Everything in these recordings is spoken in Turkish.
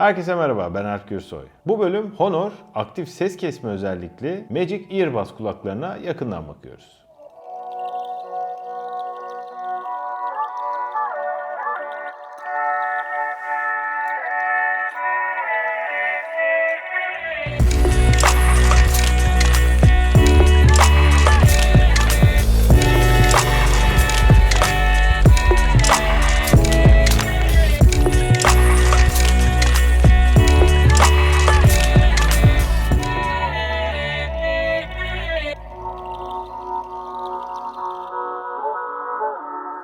Herkese merhaba ben Erk Gürsoy. Bu bölüm Honor aktif ses kesme özellikli Magic Earbuds kulaklarına yakından bakıyoruz.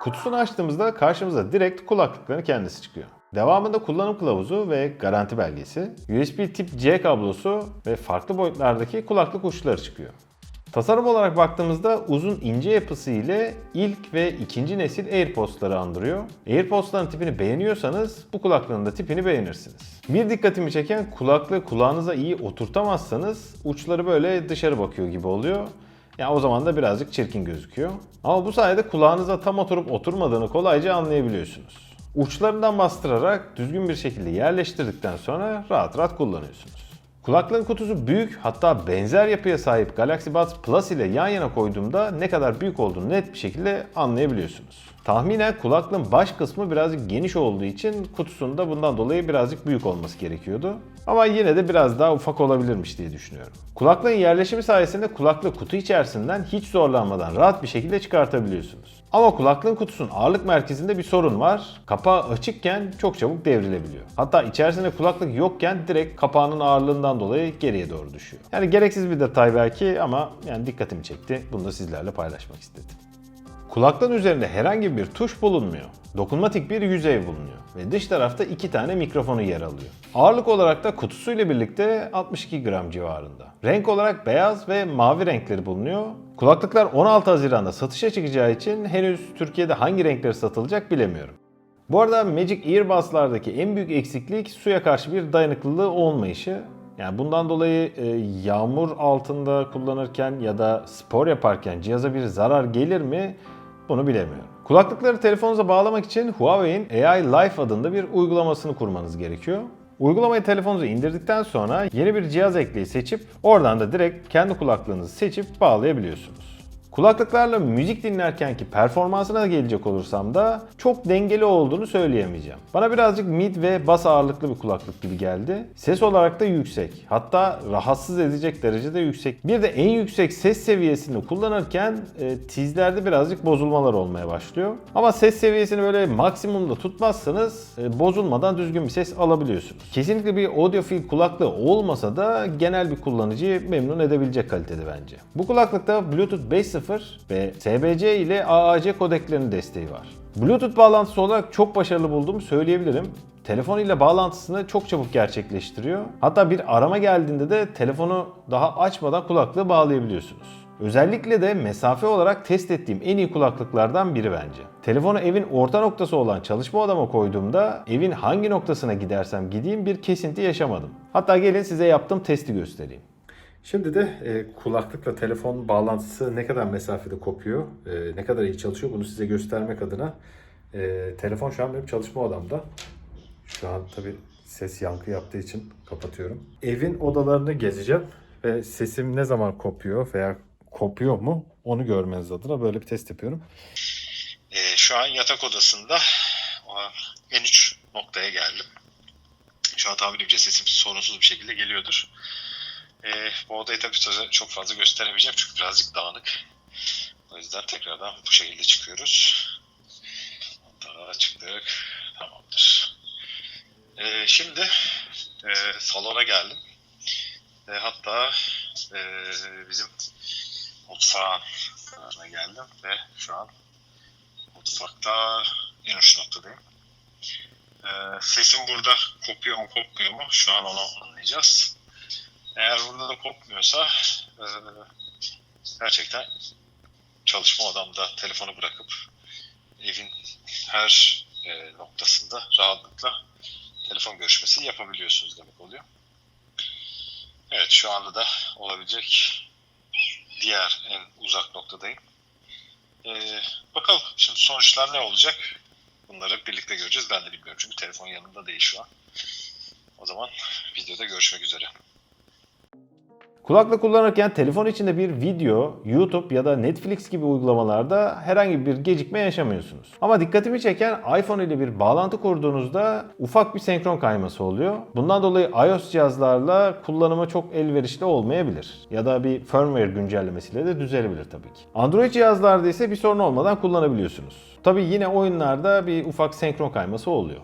Kutusunu açtığımızda karşımıza direkt kulaklıkların kendisi çıkıyor. Devamında kullanım kılavuzu ve garanti belgesi, USB tip C kablosu ve farklı boyutlardaki kulaklık uçları çıkıyor. Tasarım olarak baktığımızda uzun ince yapısı ile ilk ve ikinci nesil AirPods'ları andırıyor. AirPods'ların tipini beğeniyorsanız bu kulaklığın da tipini beğenirsiniz. Bir dikkatimi çeken kulaklığı kulağınıza iyi oturtamazsanız uçları böyle dışarı bakıyor gibi oluyor. Ya o zaman da birazcık çirkin gözüküyor. Ama bu sayede kulağınıza tam oturup oturmadığını kolayca anlayabiliyorsunuz. Uçlarından bastırarak düzgün bir şekilde yerleştirdikten sonra rahat rahat kullanıyorsunuz. Kulaklığın kutusu büyük hatta benzer yapıya sahip Galaxy Buds Plus ile yan yana koyduğumda ne kadar büyük olduğunu net bir şekilde anlayabiliyorsunuz. Tahminen kulaklığın baş kısmı birazcık geniş olduğu için kutusunda bundan dolayı birazcık büyük olması gerekiyordu. Ama yine de biraz daha ufak olabilirmiş diye düşünüyorum. Kulaklığın yerleşimi sayesinde kulaklığı kutu içerisinden hiç zorlanmadan rahat bir şekilde çıkartabiliyorsunuz. Ama kulaklığın kutusunun ağırlık merkezinde bir sorun var. Kapağı açıkken çok çabuk devrilebiliyor. Hatta içerisinde kulaklık yokken direkt kapağının ağırlığından dolayı geriye doğru düşüyor. Yani gereksiz bir detay belki ama yani dikkatimi çekti. Bunu da sizlerle paylaşmak istedim. Kulaklığın üzerinde herhangi bir tuş bulunmuyor. Dokunmatik bir yüzey bulunuyor ve dış tarafta iki tane mikrofonu yer alıyor. Ağırlık olarak da kutusuyla birlikte 62 gram civarında. Renk olarak beyaz ve mavi renkleri bulunuyor. Kulaklıklar 16 Haziran'da satışa çıkacağı için henüz Türkiye'de hangi renkleri satılacak bilemiyorum. Bu arada Magic Earbuds'lardaki en büyük eksiklik suya karşı bir dayanıklılığı olmayışı. Yani bundan dolayı e, yağmur altında kullanırken ya da spor yaparken cihaza bir zarar gelir mi bunu bilemiyorum. Kulaklıkları telefonunuza bağlamak için Huawei'in AI Life adında bir uygulamasını kurmanız gerekiyor. Uygulamayı telefonunuza indirdikten sonra yeni bir cihaz ekleyi seçip oradan da direkt kendi kulaklığınızı seçip bağlayabiliyorsunuz. Kulaklıklarla müzik dinlerkenki performansına gelecek olursam da çok dengeli olduğunu söyleyemeyeceğim. Bana birazcık mid ve bas ağırlıklı bir kulaklık gibi geldi. Ses olarak da yüksek. Hatta rahatsız edecek derecede yüksek. Bir de en yüksek ses seviyesini kullanırken e, tizlerde birazcık bozulmalar olmaya başlıyor. Ama ses seviyesini böyle maksimumda tutmazsanız e, bozulmadan düzgün bir ses alabiliyorsunuz. Kesinlikle bir audiofil kulaklığı olmasa da genel bir kullanıcıyı memnun edebilecek kalitede bence. Bu kulaklıkta Bluetooth 5.0 ve SBC ile AAC kodeklerinin desteği var. Bluetooth bağlantısı olarak çok başarılı bulduğumu söyleyebilirim. Telefon ile bağlantısını çok çabuk gerçekleştiriyor. Hatta bir arama geldiğinde de telefonu daha açmadan kulaklığı bağlayabiliyorsunuz. Özellikle de mesafe olarak test ettiğim en iyi kulaklıklardan biri bence. Telefonu evin orta noktası olan çalışma odama koyduğumda evin hangi noktasına gidersem gideyim bir kesinti yaşamadım. Hatta gelin size yaptığım testi göstereyim. Şimdi de e, kulaklıkla telefon bağlantısı ne kadar mesafede kopuyor, e, ne kadar iyi çalışıyor bunu size göstermek adına e, telefon şu an benim çalışma odamda. Şu an tabi ses yankı yaptığı için kapatıyorum. Evin odalarını gezeceğim ve sesim ne zaman kopuyor veya kopuyor mu onu görmeniz adına böyle bir test yapıyorum. Ee, şu an yatak odasında en uç noktaya geldim. Şu an tahminimce sesim sorunsuz bir şekilde geliyordur. Bu odayı tabii söze- çok fazla gösteremeyeceğim çünkü birazcık dağınık. O yüzden tekrardan bu şekilde çıkıyoruz. Daha çıktık. Tamamdır. Ee, şimdi e, salona geldim. E, hatta e, bizim mutfağına geldim ve şu an mutfakta en uç noktadayım. Ee, sesim burada kopuyor mu kopmuyor mu şu an onu anlayacağız. Eğer burada da kopmuyorsa e, gerçekten çalışma odamda telefonu bırakıp evin her e, noktasında rahatlıkla telefon görüşmesi yapabiliyorsunuz demek oluyor. Evet şu anda da olabilecek diğer en uzak noktadayım. Ee, bakalım şimdi sonuçlar ne olacak? Bunları birlikte göreceğiz. Ben de bilmiyorum çünkü telefon yanımda değil şu an. O zaman videoda görüşmek üzere. Kulaklık kullanırken telefon içinde bir video, YouTube ya da Netflix gibi uygulamalarda herhangi bir gecikme yaşamıyorsunuz. Ama dikkatimi çeken iPhone ile bir bağlantı kurduğunuzda ufak bir senkron kayması oluyor. Bundan dolayı iOS cihazlarla kullanıma çok elverişli olmayabilir. Ya da bir firmware güncellemesiyle de düzelebilir tabii ki. Android cihazlarda ise bir sorun olmadan kullanabiliyorsunuz. Tabii yine oyunlarda bir ufak senkron kayması oluyor.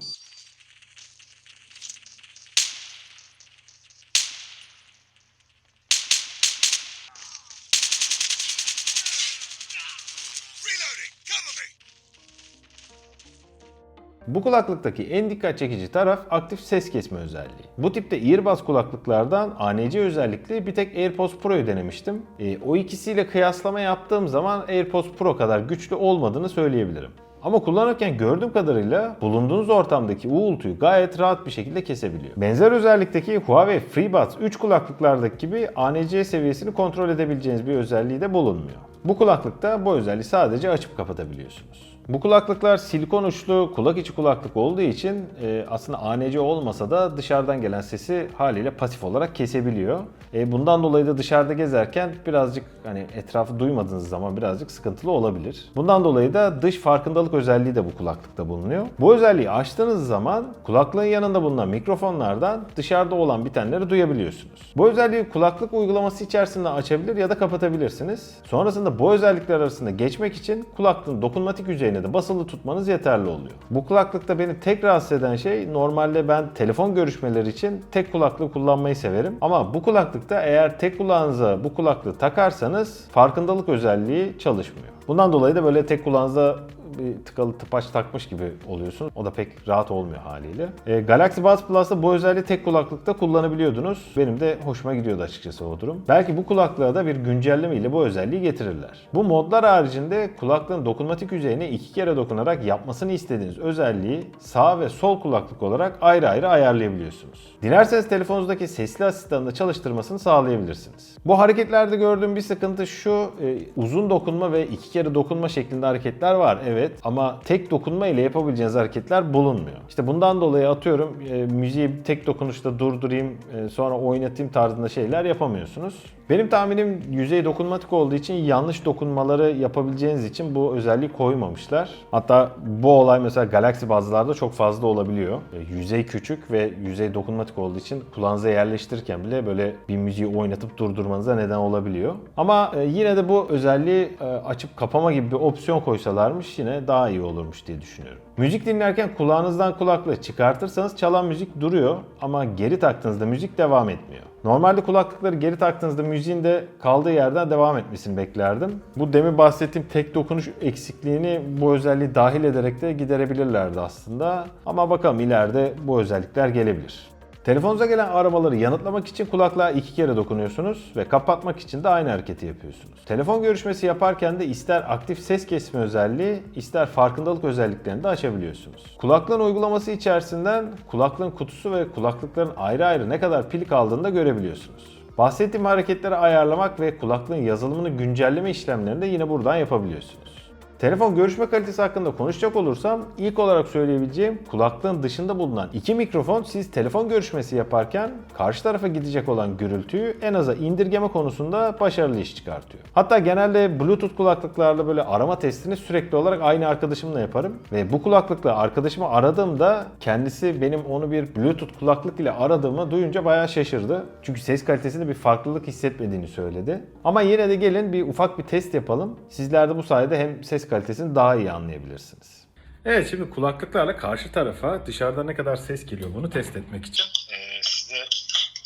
Bu kulaklıktaki en dikkat çekici taraf aktif ses kesme özelliği. Bu tipte earbuds kulaklıklardan ANC özellikli bir tek AirPods Pro'yu denemiştim. E, o ikisiyle kıyaslama yaptığım zaman AirPods Pro kadar güçlü olmadığını söyleyebilirim. Ama kullanırken gördüğüm kadarıyla bulunduğunuz ortamdaki uğultuyu gayet rahat bir şekilde kesebiliyor. Benzer özellikteki Huawei FreeBuds 3 kulaklıklardaki gibi ANC seviyesini kontrol edebileceğiniz bir özelliği de bulunmuyor. Bu kulaklıkta bu özelliği sadece açıp kapatabiliyorsunuz. Bu kulaklıklar silikon uçlu kulak içi kulaklık olduğu için e, aslında ANC olmasa da dışarıdan gelen sesi haliyle pasif olarak kesebiliyor. E, bundan dolayı da dışarıda gezerken birazcık hani etrafı duymadığınız zaman birazcık sıkıntılı olabilir. Bundan dolayı da dış farkındalık özelliği de bu kulaklıkta bulunuyor. Bu özelliği açtığınız zaman kulaklığın yanında bulunan mikrofonlardan dışarıda olan bitenleri duyabiliyorsunuz. Bu özelliği kulaklık uygulaması içerisinde açabilir ya da kapatabilirsiniz. Sonrasında bu özellikler arasında geçmek için kulaklığın dokunmatik yüzeyine de basılı tutmanız yeterli oluyor. Bu kulaklıkta beni tek rahatsız eden şey normalde ben telefon görüşmeleri için tek kulaklığı kullanmayı severim. Ama bu kulaklıkta eğer tek kulağınıza bu kulaklığı takarsanız farkındalık özelliği çalışmıyor. Bundan dolayı da böyle tek kulağınıza bir tıkalı tıpaç takmış gibi oluyorsun. O da pek rahat olmuyor haliyle. E, Galaxy Buds Plus'ta bu özelliği tek kulaklıkta kullanabiliyordunuz. Benim de hoşuma gidiyordu açıkçası o durum. Belki bu kulaklığa da bir güncelleme ile bu özelliği getirirler. Bu modlar haricinde kulaklığın dokunmatik yüzeyine iki kere dokunarak yapmasını istediğiniz özelliği sağ ve sol kulaklık olarak ayrı ayrı ayarlayabiliyorsunuz. Dilerseniz telefonunuzdaki sesli asistanı da çalıştırmasını sağlayabilirsiniz. Bu hareketlerde gördüğüm bir sıkıntı şu, e, uzun dokunma ve iki kere dokunma şeklinde hareketler var evet ama tek dokunma ile yapabileceğiniz hareketler bulunmuyor. İşte bundan dolayı atıyorum e, müziği tek dokunuşta durdurayım e, sonra oynatayım tarzında şeyler yapamıyorsunuz. Benim tahminim yüzey dokunmatik olduğu için yanlış dokunmaları yapabileceğiniz için bu özelliği koymamışlar. Hatta bu olay mesela Galaxy bazılarda çok fazla olabiliyor. E, yüzey küçük ve yüzey dokunmatik olduğu için kulağınıza yerleştirirken bile böyle bir müziği oynatıp durdurmanıza neden olabiliyor. Ama e, yine de bu özelliği e, açıp kapama gibi bir opsiyon koysalarmış yine daha iyi olurmuş diye düşünüyorum. Müzik dinlerken kulağınızdan kulaklığı çıkartırsanız çalan müzik duruyor ama geri taktığınızda müzik devam etmiyor. Normalde kulaklıkları geri taktığınızda müziğin de kaldığı yerden devam etmesini beklerdim. Bu demin bahsettiğim tek dokunuş eksikliğini bu özelliği dahil ederek de giderebilirlerdi aslında. Ama bakalım ileride bu özellikler gelebilir. Telefonunuza gelen aramaları yanıtlamak için kulaklığa iki kere dokunuyorsunuz ve kapatmak için de aynı hareketi yapıyorsunuz. Telefon görüşmesi yaparken de ister aktif ses kesme özelliği, ister farkındalık özelliklerini de açabiliyorsunuz. Kulaklığın uygulaması içerisinden kulaklığın kutusu ve kulaklıkların ayrı ayrı ne kadar pil kaldığını da görebiliyorsunuz. Bahsettiğim hareketleri ayarlamak ve kulaklığın yazılımını güncelleme işlemlerini de yine buradan yapabiliyorsunuz. Telefon görüşme kalitesi hakkında konuşacak olursam ilk olarak söyleyebileceğim kulaklığın dışında bulunan iki mikrofon siz telefon görüşmesi yaparken karşı tarafa gidecek olan gürültüyü en aza indirgeme konusunda başarılı iş çıkartıyor. Hatta genelde Bluetooth kulaklıklarla böyle arama testini sürekli olarak aynı arkadaşımla yaparım ve bu kulaklıkla arkadaşımı aradığımda kendisi benim onu bir Bluetooth kulaklık ile aradığımı duyunca bayağı şaşırdı. Çünkü ses kalitesinde bir farklılık hissetmediğini söyledi. Ama yine de gelin bir ufak bir test yapalım. Sizler de bu sayede hem ses kalitesini daha iyi anlayabilirsiniz. Evet şimdi kulaklıklarla karşı tarafa dışarıda ne kadar ses geliyor bunu test etmek için. Ee, size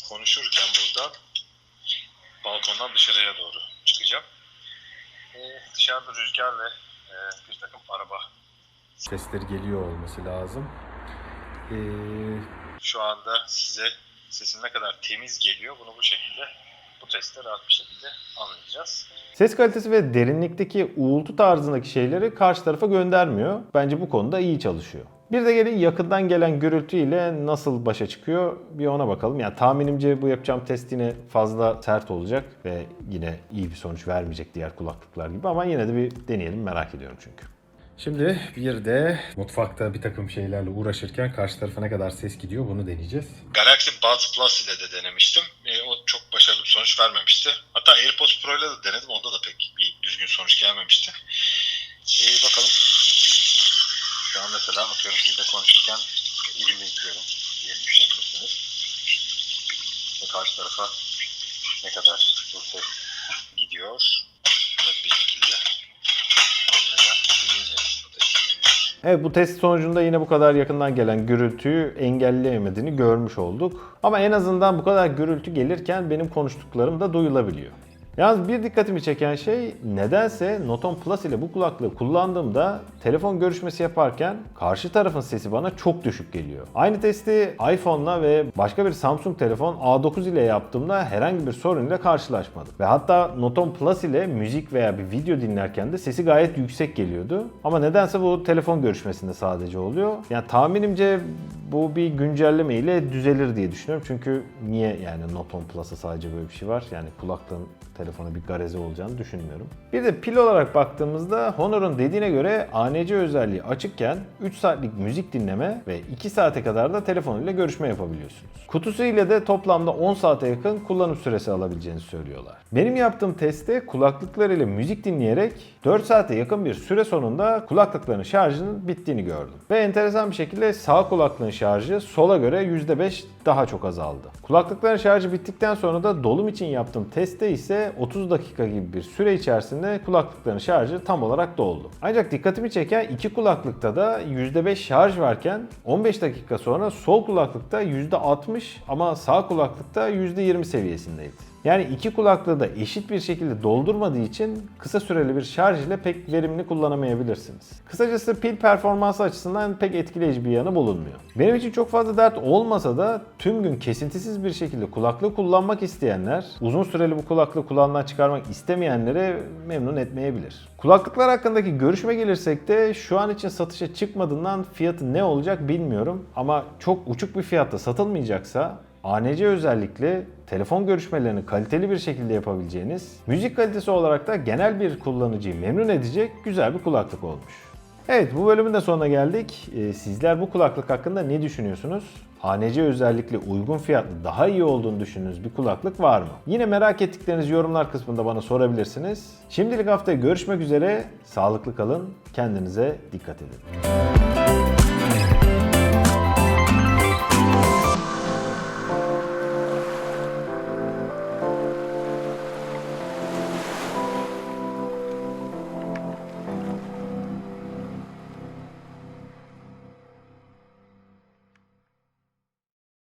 konuşurken buradan balkondan dışarıya doğru çıkacağım. Ee, dışarıda rüzgar ve e, bir takım araba. Sesleri geliyor olması lazım. Ee, Şu anda size sesin ne kadar temiz geliyor bunu bu şekilde bu testte rahat bir şekilde anlayacağız. Ses kalitesi ve derinlikteki uğultu tarzındaki şeyleri karşı tarafa göndermiyor. Bence bu konuda iyi çalışıyor. Bir de gelin yakından gelen gürültü ile nasıl başa çıkıyor bir ona bakalım. Yani tahminimce bu yapacağım test yine fazla sert olacak ve yine iyi bir sonuç vermeyecek diğer kulaklıklar gibi ama yine de bir deneyelim merak ediyorum çünkü. Şimdi bir de mutfakta bir takım şeylerle uğraşırken karşı tarafa ne kadar ses gidiyor bunu deneyeceğiz. Galaxy Buds Plus ile de denemiştim. E, o çok başarılı bir sonuç vermemişti. Hatta AirPods Pro ile de denedim. Onda da pek bir düzgün sonuç gelmemişti. E, bakalım. Şu an mesela atıyorum sizle konuşurken elimi yıkıyorum diye düşünebilirsiniz. Ve karşı tarafa ne kadar bu ses gidiyor. Net bir Evet bu test sonucunda yine bu kadar yakından gelen gürültüyü engelleyemediğini görmüş olduk. Ama en azından bu kadar gürültü gelirken benim konuştuklarım da duyulabiliyor. Yalnız bir dikkatimi çeken şey nedense Noton Plus ile bu kulaklığı kullandığımda telefon görüşmesi yaparken karşı tarafın sesi bana çok düşük geliyor. Aynı testi iPhone'la ve başka bir Samsung telefon A9 ile yaptığımda herhangi bir sorun ile karşılaşmadım. Ve hatta Noton Plus ile müzik veya bir video dinlerken de sesi gayet yüksek geliyordu. Ama nedense bu telefon görüşmesinde sadece oluyor. Yani tahminimce bu bir güncelleme ile düzelir diye düşünüyorum. Çünkü niye yani Noton Plus'a sadece böyle bir şey var? Yani kulaklığın telefona bir gareze olacağını düşünmüyorum. Bir de pil olarak baktığımızda Honor'un dediğine göre ANC özelliği açıkken 3 saatlik müzik dinleme ve 2 saate kadar da telefon ile görüşme yapabiliyorsunuz. Kutusu ile de toplamda 10 saate yakın kullanım süresi alabileceğini söylüyorlar. Benim yaptığım testte kulaklıklar ile müzik dinleyerek 4 saate yakın bir süre sonunda kulaklıkların şarjının bittiğini gördüm. Ve enteresan bir şekilde sağ kulaklığın şarjı sola göre %5 daha çok azaldı. Kulaklıkların şarjı bittikten sonra da dolum için yaptığım testte ise 30 dakika gibi bir süre içerisinde kulaklıkların şarjı tam olarak doldu. Ancak dikkatimi çeken iki kulaklıkta da %5 şarj varken 15 dakika sonra sol kulaklıkta %60 ama sağ kulaklıkta %20 seviyesindeydi. Yani iki kulaklığı da eşit bir şekilde doldurmadığı için kısa süreli bir şarj ile pek verimli kullanamayabilirsiniz. Kısacası pil performansı açısından pek etkileyici bir yanı bulunmuyor. Benim için çok fazla dert olmasa da tüm gün kesintisiz bir şekilde kulaklığı kullanmak isteyenler, uzun süreli bu kulaklığı kulağından çıkarmak istemeyenlere memnun etmeyebilir. Kulaklıklar hakkındaki görüşme gelirsek de şu an için satışa çıkmadığından fiyatı ne olacak bilmiyorum ama çok uçuk bir fiyatta satılmayacaksa ANC özellikle telefon görüşmelerini kaliteli bir şekilde yapabileceğiniz, müzik kalitesi olarak da genel bir kullanıcıyı memnun edecek güzel bir kulaklık olmuş. Evet bu bölümün de sonuna geldik. Ee, sizler bu kulaklık hakkında ne düşünüyorsunuz? ANC özellikle uygun fiyatlı daha iyi olduğunu düşündüğünüz bir kulaklık var mı? Yine merak ettiklerinizi yorumlar kısmında bana sorabilirsiniz. Şimdilik haftaya görüşmek üzere. Sağlıklı kalın. Kendinize dikkat edin.